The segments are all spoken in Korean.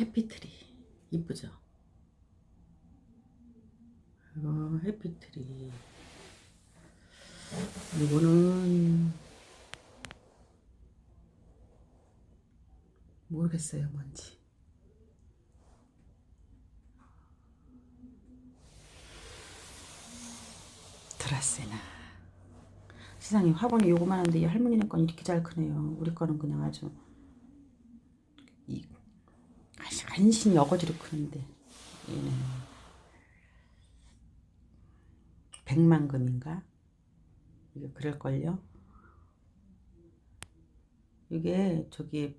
해피트리. 이쁘죠? 이거 해피트리. 이거는 모르겠어요 뭔지. 드라세나. 세상에 화분이 요거만 한데 이 할머니네 건 이렇게 잘 크네요. 우리 거는 그냥 아주 이 간신히 어거지로 크는데 얘는 백만금인가? 이게 그럴걸요? 이게 저기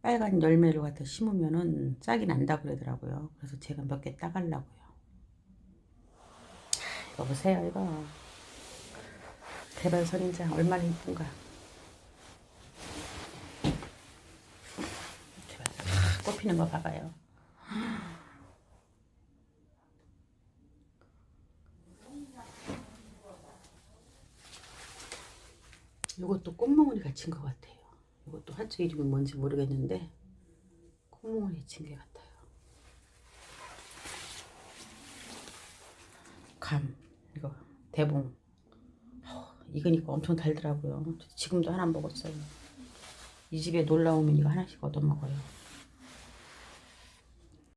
빨간 열매를 갖다 심으면은 싹이 난다 그러더라고요. 그래서 제가 몇 개 따가려고요. 이거 보세요 이거. 대발 선인장 얼마나 이쁜가 대발 아, 꽃피는 거 봐봐요. 이것도 꽃몽울이 갇힌 것 같아요. 이것도 한쪽 이름이 뭔지 모르겠는데 꽃몽울이 갇힌 게 같아요. 감 이거 대봉. 어, 익으니까 엄청 달더라고요. 지금도 하나 먹었어요. 이 집에 놀러 오면 이거 하나씩 얻어 먹어요